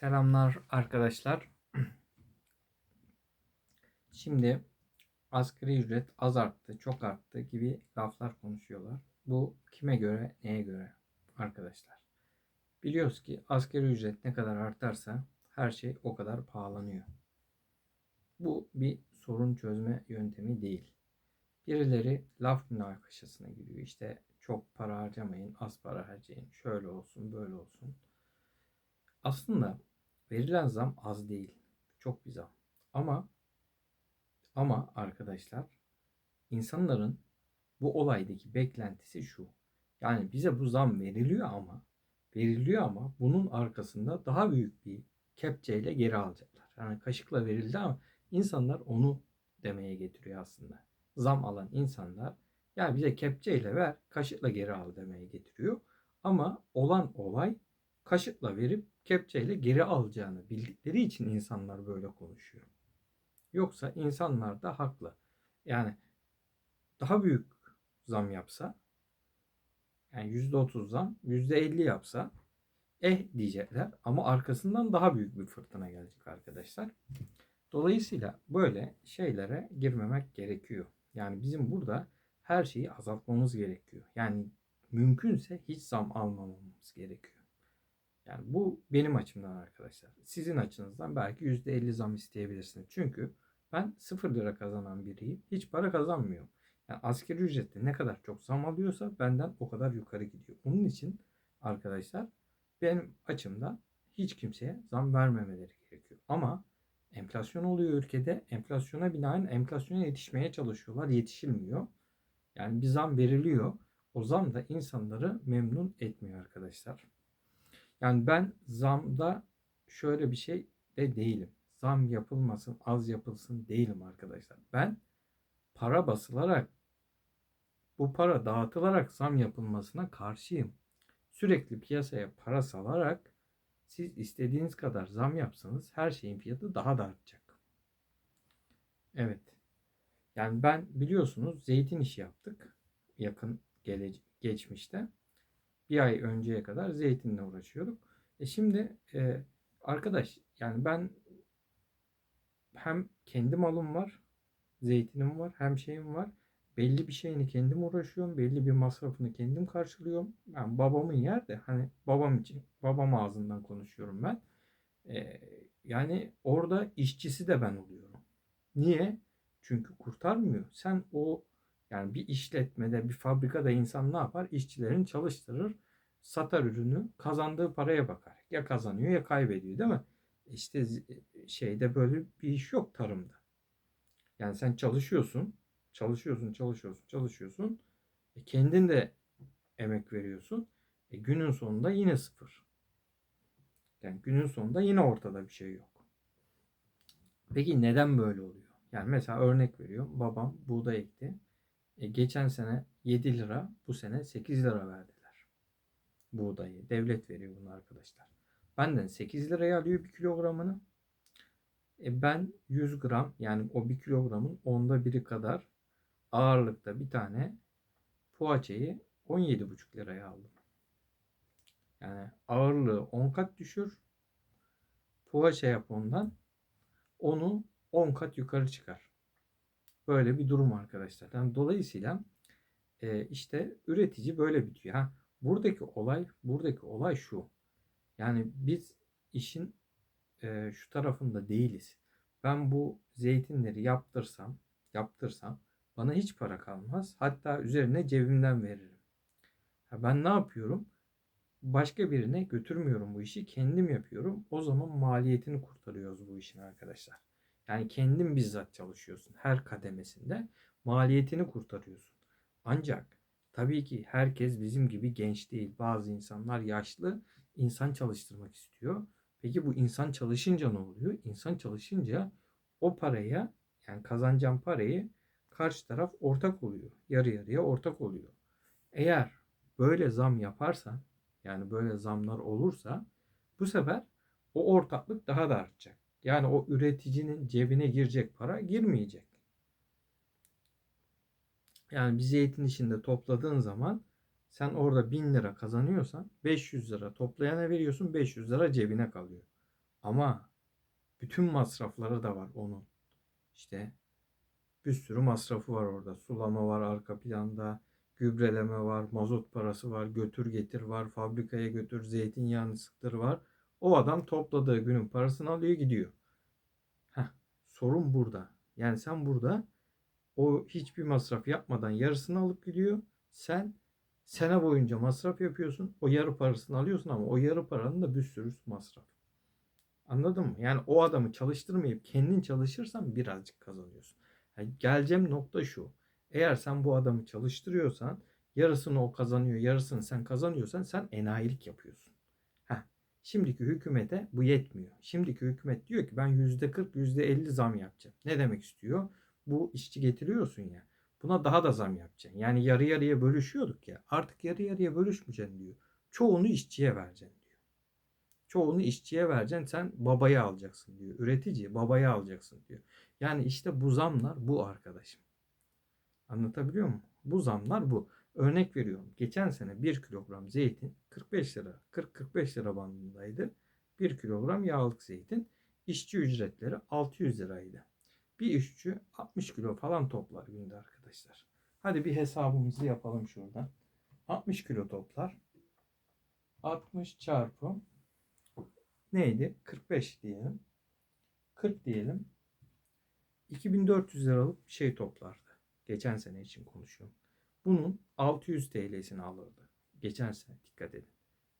Selamlar arkadaşlar. Şimdi asgari ücret az arttı, çok arttı gibi laflar konuşuyorlar. Bu kime göre, neye göre arkadaşlar? Biliyoruz ki asgari ücret ne kadar artarsa her şey o kadar pahalanıyor. Bu bir sorun çözme yöntemi değil. Birileri laf münakaşasına giriyor. İşte çok para harcamayın, az para harcayın. Şöyle olsun, böyle olsun. Aslında verilen zam az değil. Çok bir zam. Ama ama arkadaşlar insanların bu olaydaki beklentisi şu. Yani bize bu zam veriliyor ama veriliyor ama bunun arkasında daha büyük bir kepçeyle geri alacaklar. Yani kaşıkla verildi ama insanlar onu demeye getiriyor aslında. Zam alan insanlar ya bize kepçeyle ver, kaşıkla geri al demeye getiriyor. Ama olan olay kaşıkla verip kepçeyle geri alacağını bildikleri için insanlar böyle konuşuyor. Yoksa insanlar da haklı. Yani daha büyük zam yapsa yani %30 zam %50 yapsa eh diyecekler ama arkasından daha büyük bir fırtına gelecek arkadaşlar. Dolayısıyla böyle şeylere girmemek gerekiyor. Yani bizim burada her şeyi azaltmamız gerekiyor. Yani mümkünse hiç zam almamamız gerekiyor. Yani bu benim açımdan arkadaşlar. Sizin açınızdan belki %50 zam isteyebilirsiniz. Çünkü ben 0 lira kazanan biriyim. Hiç para kazanmıyorum. Yani asgari ücrette ne kadar çok zam alıyorsa benden o kadar yukarı gidiyor. Onun için arkadaşlar benim açımdan hiç kimseye zam vermemeleri gerekiyor. Ama enflasyon oluyor ülkede. Enflasyona binaen enflasyona yetişmeye çalışıyorlar. Yetişilmiyor. Yani bir zam veriliyor. O zam da insanları memnun etmiyor arkadaşlar. Yani ben zamda şöyle bir şey de değilim. Zam yapılmasın, az yapılsın değilim arkadaşlar. Ben para basılarak bu para dağıtılarak zam yapılmasına karşıyım. Sürekli piyasaya para salarak siz istediğiniz kadar zam yapsanız her şeyin fiyatı daha da artacak. Evet. Yani ben biliyorsunuz zeytin işi yaptık yakın gele- geçmişte bir ay önceye kadar zeytinle uğraşıyorduk. E şimdi e, arkadaş yani ben hem kendi malım var, zeytinim var, hem şeyim var. Belli bir şeyini kendim uğraşıyorum. Belli bir masrafını kendim karşılıyorum. Ben babamın yer de hani babam için, babam ağzından konuşuyorum ben. E, yani orada işçisi de ben oluyorum. Niye? Çünkü kurtarmıyor. Sen o yani bir işletmede, bir fabrikada insan ne yapar? İşçilerini çalıştırır, satar ürünü, kazandığı paraya bakar. Ya kazanıyor ya kaybediyor değil mi? İşte şeyde böyle bir iş yok tarımda. Yani sen çalışıyorsun, çalışıyorsun, çalışıyorsun, çalışıyorsun. E kendin de emek veriyorsun. E günün sonunda yine sıfır. Yani günün sonunda yine ortada bir şey yok. Peki neden böyle oluyor? Yani mesela örnek veriyorum. Babam buğday ekti. E, geçen sene 7 lira, bu sene 8 lira verdiler. Buğdayı. Devlet veriyor bunu arkadaşlar. Benden 8 liraya alıyor bir kilogramını. E, ben 100 gram yani o bir kilogramın onda biri kadar ağırlıkta bir tane poğaçayı 17,5 liraya aldım. Yani ağırlığı 10 kat düşür. Poğaça yap ondan. Onu 10 kat yukarı çıkar. Böyle bir durum arkadaşlar. Yani dolayısıyla e, işte üretici böyle bitiyor. Ha, buradaki olay buradaki olay şu. Yani biz işin e, şu tarafında değiliz. Ben bu zeytinleri yaptırsam, yaptırsam bana hiç para kalmaz. Hatta üzerine cebimden veririm. Ha, ben ne yapıyorum? Başka birine götürmüyorum bu işi. Kendim yapıyorum. O zaman maliyetini kurtarıyoruz bu işin arkadaşlar. Yani kendin bizzat çalışıyorsun her kademesinde. Maliyetini kurtarıyorsun. Ancak tabii ki herkes bizim gibi genç değil. Bazı insanlar yaşlı insan çalıştırmak istiyor. Peki bu insan çalışınca ne oluyor? İnsan çalışınca o paraya yani kazanacağın parayı karşı taraf ortak oluyor. Yarı yarıya ortak oluyor. Eğer böyle zam yaparsan yani böyle zamlar olursa bu sefer o ortaklık daha da artacak. Yani o üreticinin cebine girecek para girmeyecek. Yani bir zeytin işinde topladığın zaman sen orada 1000 lira kazanıyorsan 500 lira toplayana veriyorsun 500 lira cebine kalıyor. Ama bütün masrafları da var onun. İşte bir sürü masrafı var orada. Sulama var arka planda, gübreleme var, mazot parası var, götür getir var, fabrikaya götür, zeytinyağını sıktır var. O adam topladığı günün parasını alıyor gidiyor. Heh, sorun burada. Yani sen burada o hiçbir masraf yapmadan yarısını alıp gidiyor. Sen sene boyunca masraf yapıyorsun. O yarı parasını alıyorsun ama o yarı paranın da bir sürü masraf. Anladın mı? Yani o adamı çalıştırmayıp kendin çalışırsan birazcık kazanıyorsun. Yani geleceğim nokta şu. Eğer sen bu adamı çalıştırıyorsan yarısını o kazanıyor, yarısını sen kazanıyorsan sen enayilik yapıyorsun. Şimdiki hükümete bu yetmiyor. Şimdiki hükümet diyor ki ben %40, %50 zam yapacağım. Ne demek istiyor? Bu işçi getiriyorsun ya. Buna daha da zam yapacaksın. Yani yarı yarıya bölüşüyorduk ya. Artık yarı yarıya bölüşmeyeceksin diyor. Çoğunu işçiye vereceksin diyor. Çoğunu işçiye vereceksin sen babayı alacaksın diyor. Üretici babayı alacaksın diyor. Yani işte bu zamlar bu arkadaşım. Anlatabiliyor muyum? Bu zamlar bu. Örnek veriyorum. Geçen sene 1 kilogram zeytin 45 lira, 40-45 lira bandındaydı. 1 kilogram yağlık zeytin. İşçi ücretleri 600 liraydı. Bir işçi 60 kilo falan toplar günde arkadaşlar. Hadi bir hesabımızı yapalım şuradan. 60 kilo toplar. 60 çarpı neydi? 45 diyelim. 40 diyelim. 2400 liralık bir şey toplardı. Geçen sene için konuşuyorum. Bunun 600 TL'sini alırdı. Geçen sene dikkat edin.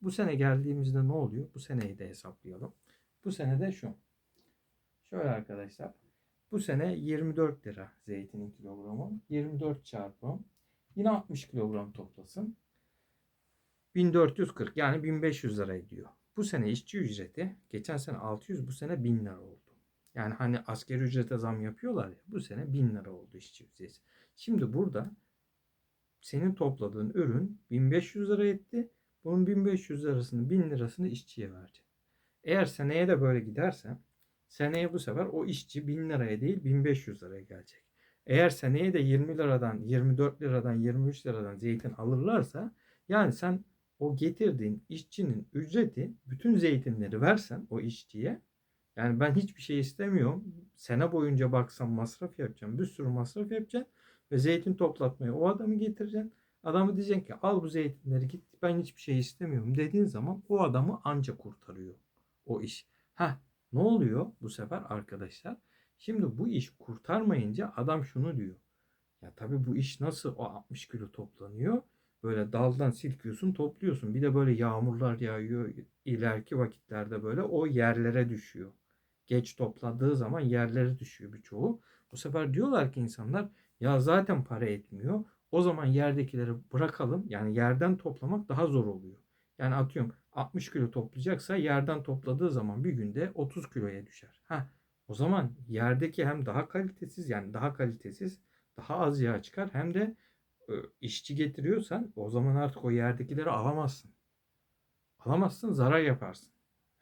Bu sene geldiğimizde ne oluyor? Bu seneyi de hesaplayalım. Bu sene de şu. Şöyle arkadaşlar. Bu sene 24 lira zeytinin kilogramı. 24 çarpı yine 60 kilogram toplasın. 1440 yani 1500 lira ediyor. Bu sene işçi ücreti geçen sene 600 bu sene 1000 lira oldu. Yani hani askeri ücrete zam yapıyorlar ya bu sene 1000 lira oldu işçi ücreti. Şimdi burada senin topladığın ürün 1500 lira etti. Bunun 1500 lirasını 1000 lirasını işçiye verecek. Eğer seneye de böyle giderse seneye bu sefer o işçi 1000 liraya değil 1500 liraya gelecek. Eğer seneye de 20 liradan 24 liradan 23 liradan zeytin alırlarsa yani sen o getirdiğin işçinin ücreti bütün zeytinleri versen o işçiye yani ben hiçbir şey istemiyorum. Sene boyunca baksam masraf yapacağım. Bir sürü masraf yapacağım. Ve zeytin toplatmaya o adamı getireceksin. Adamı diyeceksin ki al bu zeytinleri git ben hiçbir şey istemiyorum dediğin zaman o adamı anca kurtarıyor o iş. Ha ne oluyor bu sefer arkadaşlar? Şimdi bu iş kurtarmayınca adam şunu diyor. Ya tabii bu iş nasıl o 60 kilo toplanıyor? Böyle daldan silkiyorsun topluyorsun. Bir de böyle yağmurlar yağıyor ileriki vakitlerde böyle o yerlere düşüyor. Geç topladığı zaman yerlere düşüyor birçoğu. Bu sefer diyorlar ki insanlar ya zaten para etmiyor. O zaman yerdekileri bırakalım. Yani yerden toplamak daha zor oluyor. Yani atıyorum 60 kilo toplayacaksa yerden topladığı zaman bir günde 30 kiloya düşer. Ha, o zaman yerdeki hem daha kalitesiz yani daha kalitesiz daha az yağ çıkar hem de e, işçi getiriyorsan o zaman artık o yerdekileri alamazsın. Alamazsın zarar yaparsın.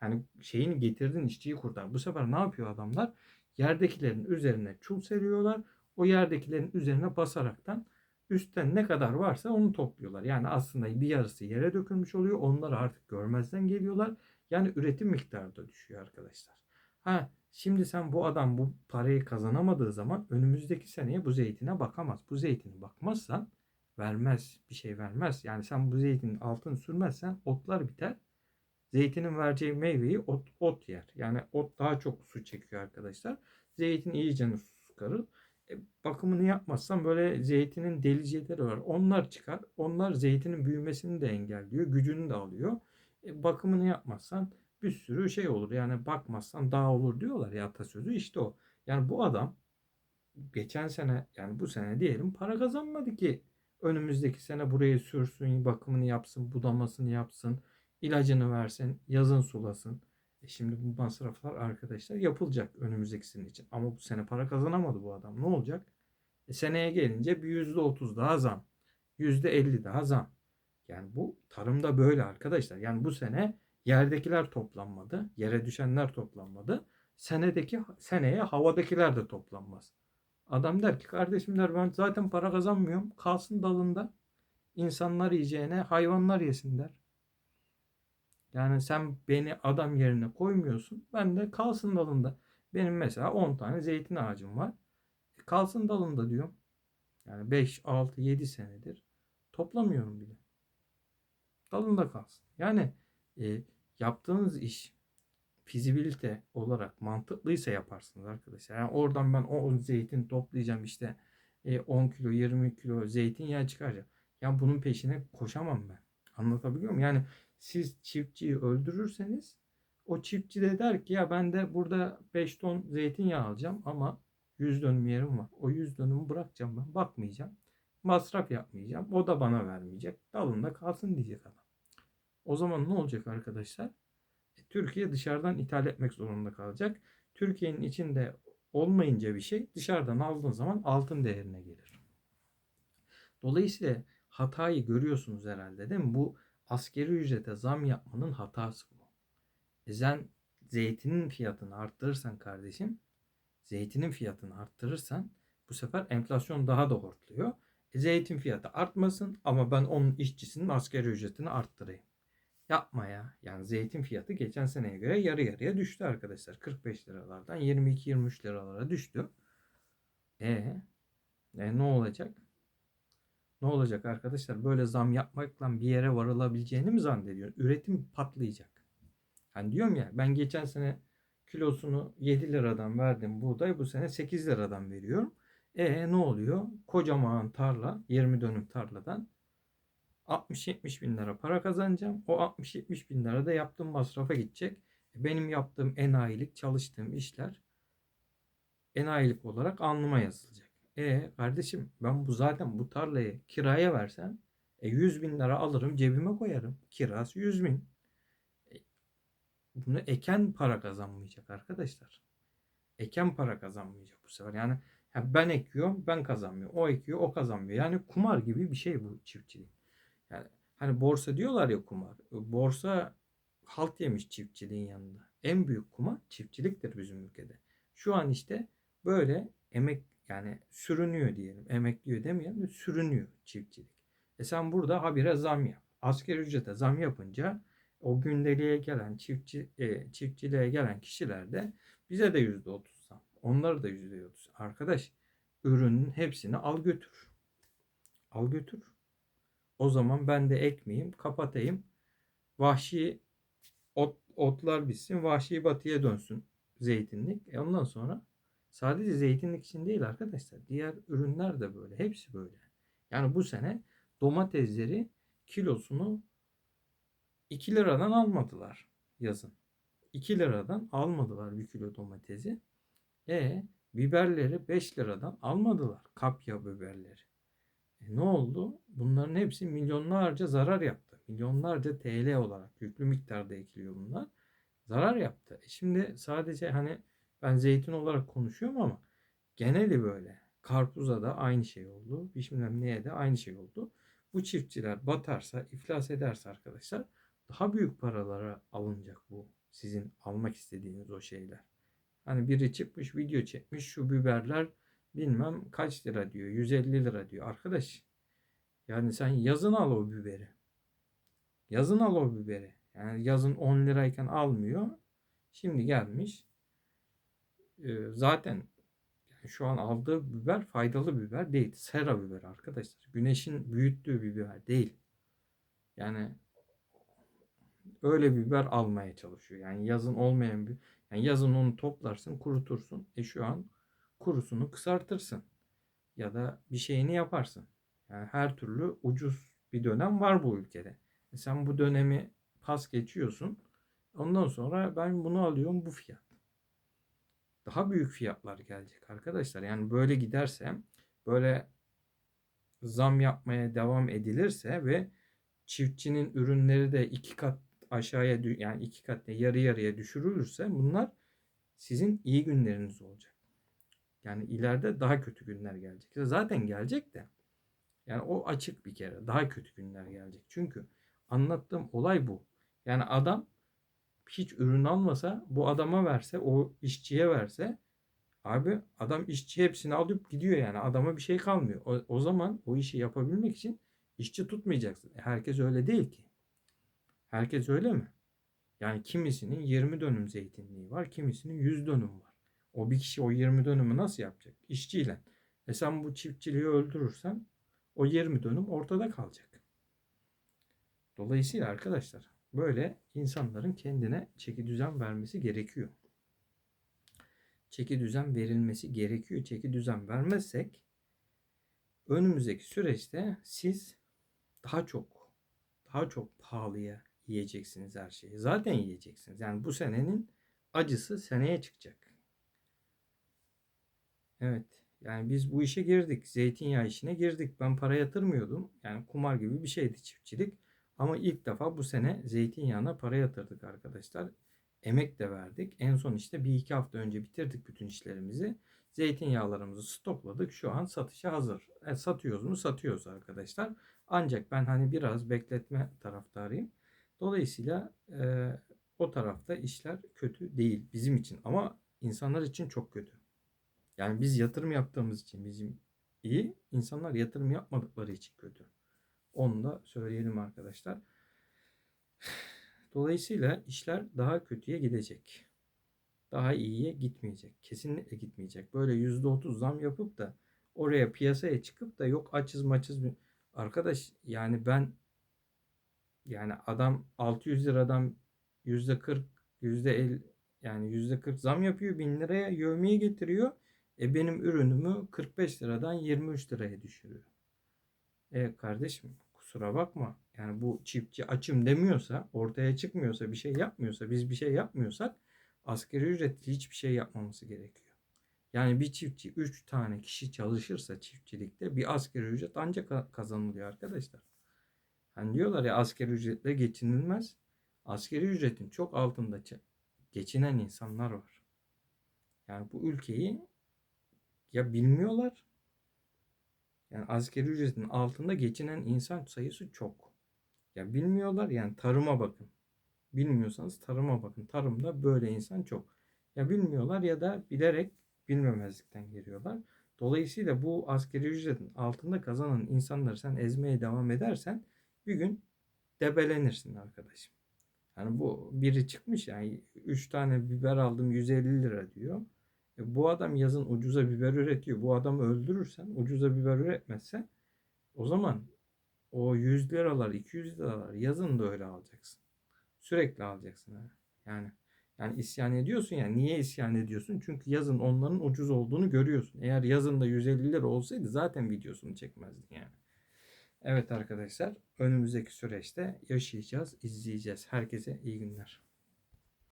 Yani şeyini getirdin işçiyi kurtar. Bu sefer ne yapıyor adamlar? Yerdekilerin üzerine çul seriyorlar. O yerdekilerin üzerine basaraktan üstten ne kadar varsa onu topluyorlar. Yani aslında bir yarısı yere dökülmüş oluyor. Onları artık görmezden geliyorlar. Yani üretim miktarı da düşüyor arkadaşlar. Ha şimdi sen bu adam bu parayı kazanamadığı zaman önümüzdeki seneye bu zeytine bakamaz. Bu zeytine bakmazsan vermez. Bir şey vermez. Yani sen bu zeytinin altını sürmezsen otlar biter. Zeytinin vereceği meyveyi ot, ot yer. Yani ot daha çok su çekiyor arkadaşlar. Zeytin iyice su. Bakımını yapmazsan böyle zeytinin delicileri var. Onlar çıkar. Onlar zeytinin büyümesini de engelliyor. Gücünü de alıyor. E, bakımını yapmazsan bir sürü şey olur. Yani bakmazsan daha olur diyorlar ya atasözü. İşte o. Yani bu adam geçen sene yani bu sene diyelim para kazanmadı ki önümüzdeki sene burayı sürsün, bakımını yapsın, budamasını yapsın, ilacını versin, yazın sulasın. E şimdi bu masraflar arkadaşlar yapılacak önümüzdeki sene için. Ama bu sene para kazanamadı bu adam. Ne olacak? E seneye gelince bir yüzde otuz daha zam. Yüzde elli daha zam. Yani bu tarımda böyle arkadaşlar. Yani bu sene yerdekiler toplanmadı. Yere düşenler toplanmadı. Senedeki seneye havadakiler de toplanmaz. Adam der ki kardeşim der ben zaten para kazanmıyorum. Kalsın dalında. İnsanlar yiyeceğine hayvanlar yesin der. Yani sen beni adam yerine koymuyorsun. Ben de kalsın dalında. Benim mesela 10 tane zeytin ağacım var. E, kalsın dalında diyorum. Yani 5, 6, 7 senedir toplamıyorum bile. Dalında kalsın. Yani e, yaptığınız iş fizibilite olarak mantıklıysa yaparsınız arkadaşlar. Yani oradan ben o zeytin toplayacağım işte e, 10 kilo 20 kilo zeytinyağı çıkaracağım. Yani bunun peşine koşamam ben. Anlatabiliyor muyum? Yani siz çiftçiyi öldürürseniz o çiftçi de der ki ya ben de burada 5 ton zeytinyağı alacağım ama 100 dönüm yerim var. O 100 dönümü bırakacağım ben. Bakmayacağım. Masraf yapmayacağım. O da bana vermeyecek. Dalında kalsın diyecek adam. O zaman ne olacak arkadaşlar? E, Türkiye dışarıdan ithal etmek zorunda kalacak. Türkiye'nin içinde olmayınca bir şey dışarıdan aldığın zaman altın değerine gelir. Dolayısıyla hatayı görüyorsunuz herhalde değil mi? Bu askeri ücrete zam yapmanın hatası bu. E sen zeytinin fiyatını arttırırsan kardeşim, zeytinin fiyatını arttırırsan bu sefer enflasyon daha da hortluyor. E zeytin fiyatı artmasın ama ben onun işçisinin askeri ücretini arttırayım. Yapma ya. Yani zeytin fiyatı geçen seneye göre yarı yarıya düştü arkadaşlar. 45 liralardan 22-23 liralara düştü. E, e ne olacak? Ne olacak arkadaşlar? Böyle zam yapmakla bir yere varılabileceğini mi zannediyor? Üretim patlayacak. Hani diyorum ya ben geçen sene kilosunu 7 liradan verdim buğday bu sene 8 liradan veriyorum. E ne oluyor? Kocaman tarla 20 dönüm tarladan 60-70 bin lira para kazanacağım. O 60-70 bin lira da yaptığım masrafa gidecek. E, Benim yaptığım enayilik, çalıştığım işler enayilik olarak alnıma yazılacak. E kardeşim ben bu zaten bu tarlayı kiraya versem e, 100 bin lira alırım cebime koyarım. Kirası 100 bin. E, bunu eken para kazanmayacak arkadaşlar. Eken para kazanmayacak bu sefer. Yani ya ben ekiyorum ben kazanmıyorum. O ekiyor o kazanmıyor. Yani kumar gibi bir şey bu çiftçilik. Yani hani borsa diyorlar ya kumar. Borsa halt yemiş çiftçiliğin yanında. En büyük kumar çiftçiliktir bizim ülkede. Şu an işte böyle emek yani sürünüyor diyelim. Emekliyor demeyelim de sürünüyor çiftçilik. E sen burada habire zam yap. Asgari ücrete zam yapınca o gündeliğe gelen çiftçi e, çiftçiliğe gelen kişiler de bize de yüzde otuz zam. Onları da yüzde otuz. Arkadaş ürünün hepsini al götür. Al götür. O zaman ben de ekmeyeyim, kapatayım. Vahşi ot, otlar bitsin, vahşi batıya dönsün zeytinlik. E ondan sonra sadece zeytinlik için değil arkadaşlar. Diğer ürünler de böyle. Hepsi böyle. Yani bu sene domatesleri kilosunu 2 liradan almadılar yazın. 2 liradan almadılar bir kilo domatesi. E biberleri 5 liradan almadılar. Kapya biberleri. E ne oldu? Bunların hepsi milyonlarca zarar yaptı. Milyonlarca TL olarak yüklü miktarda ekiliyor bunlar. Zarar yaptı. E şimdi sadece hani ben zeytin olarak konuşuyorum ama geneli böyle. Karpuza da aynı şey oldu. Bilmem neye de aynı şey oldu. Bu çiftçiler batarsa, iflas ederse arkadaşlar daha büyük paralara alınacak bu sizin almak istediğiniz o şeyler. Hani biri çıkmış video çekmiş şu biberler bilmem kaç lira diyor. 150 lira diyor. Arkadaş yani sen yazın al o biberi. Yazın al o biberi. Yani yazın 10 lirayken almıyor. Şimdi gelmiş. Zaten şu an aldığı biber faydalı biber değil. Sera biber arkadaşlar. Güneşin büyüttüğü biber değil. Yani öyle biber almaya çalışıyor. Yani yazın olmayan bir yani yazın onu toplarsın, kurutursun. E şu an kurusunu kısaltırsın. Ya da bir şeyini yaparsın. Yani her türlü ucuz bir dönem var bu ülkede. E sen bu dönemi pas geçiyorsun. Ondan sonra ben bunu alıyorum bu fiyat. Daha büyük fiyatlar gelecek arkadaşlar. Yani böyle giderse böyle zam yapmaya devam edilirse ve çiftçinin ürünleri de iki kat aşağıya yani iki kat yarı yarıya düşürülürse bunlar sizin iyi günleriniz olacak. Yani ileride daha kötü günler gelecek. Zaten gelecek de. Yani o açık bir kere. Daha kötü günler gelecek. Çünkü anlattığım olay bu. Yani adam hiç ürün almasa bu adama verse o işçiye verse abi adam işçi hepsini alıp gidiyor yani adama bir şey kalmıyor. O, o zaman o işi yapabilmek için işçi tutmayacaksın. E, herkes öyle değil ki. Herkes öyle mi? Yani kimisinin 20 dönüm zeytinliği var, kimisinin 100 dönüm var. O bir kişi o 20 dönümü nasıl yapacak? İşçiyle. E sen bu çiftçiliği öldürürsen o 20 dönüm ortada kalacak. Dolayısıyla arkadaşlar böyle insanların kendine çeki düzen vermesi gerekiyor. Çeki düzen verilmesi gerekiyor. Çeki düzen vermezsek önümüzdeki süreçte siz daha çok daha çok pahalıya yiyeceksiniz her şeyi. Zaten yiyeceksiniz. Yani bu senenin acısı seneye çıkacak. Evet. Yani biz bu işe girdik. Zeytinyağı işine girdik. Ben para yatırmıyordum. Yani kumar gibi bir şeydi çiftçilik. Ama ilk defa bu sene zeytinyağına para yatırdık arkadaşlar. Emek de verdik. En son işte bir iki hafta önce bitirdik bütün işlerimizi. Zeytinyağlarımızı stokladık. Şu an satışa hazır. E, satıyoruz mu? Satıyoruz arkadaşlar. Ancak ben hani biraz bekletme taraftarıyım. Dolayısıyla e, o tarafta işler kötü değil bizim için. Ama insanlar için çok kötü. Yani biz yatırım yaptığımız için bizim iyi. insanlar yatırım yapmadıkları için kötü. Onu da söyleyelim arkadaşlar. Dolayısıyla işler daha kötüye gidecek. Daha iyiye gitmeyecek. Kesinlikle gitmeyecek. Böyle %30 zam yapıp da oraya piyasaya çıkıp da yok açız maçız arkadaş yani ben yani adam 600 liradan %40 %50 yani %40 zam yapıyor 1000 liraya yövmeye getiriyor. E benim ürünümü 45 liradan 23 liraya düşürüyor. E kardeşim kusura bakma. Yani bu çiftçi açım demiyorsa, ortaya çıkmıyorsa, bir şey yapmıyorsa, biz bir şey yapmıyorsak asgari ücretli hiçbir şey yapmaması gerekiyor. Yani bir çiftçi 3 tane kişi çalışırsa çiftçilikte bir asgari ücret ancak kazanılıyor arkadaşlar. Hani diyorlar ya asgari ücretle geçinilmez. Asgari ücretin çok altında geçinen insanlar var. Yani bu ülkeyi ya bilmiyorlar yani asgari ücretin altında geçinen insan sayısı çok. Ya bilmiyorlar yani tarıma bakın. Bilmiyorsanız tarıma bakın. Tarımda böyle insan çok. Ya bilmiyorlar ya da bilerek bilmemezlikten geliyorlar. Dolayısıyla bu asgari ücretin altında kazanan insanları sen ezmeye devam edersen bir gün debelenirsin arkadaşım. Yani bu biri çıkmış yani 3 tane biber aldım 150 lira diyor. E bu adam yazın ucuza biber üretiyor. Bu adamı öldürürsen, ucuza biber üretmezsen o zaman o 100 liralar, 200 liralar yazın da öyle alacaksın. Sürekli alacaksın. Ha. Yani yani isyan ediyorsun ya. Niye isyan ediyorsun? Çünkü yazın onların ucuz olduğunu görüyorsun. Eğer yazın da 150 lira olsaydı zaten videosunu çekmezdin yani. Evet arkadaşlar önümüzdeki süreçte yaşayacağız, izleyeceğiz. Herkese iyi günler.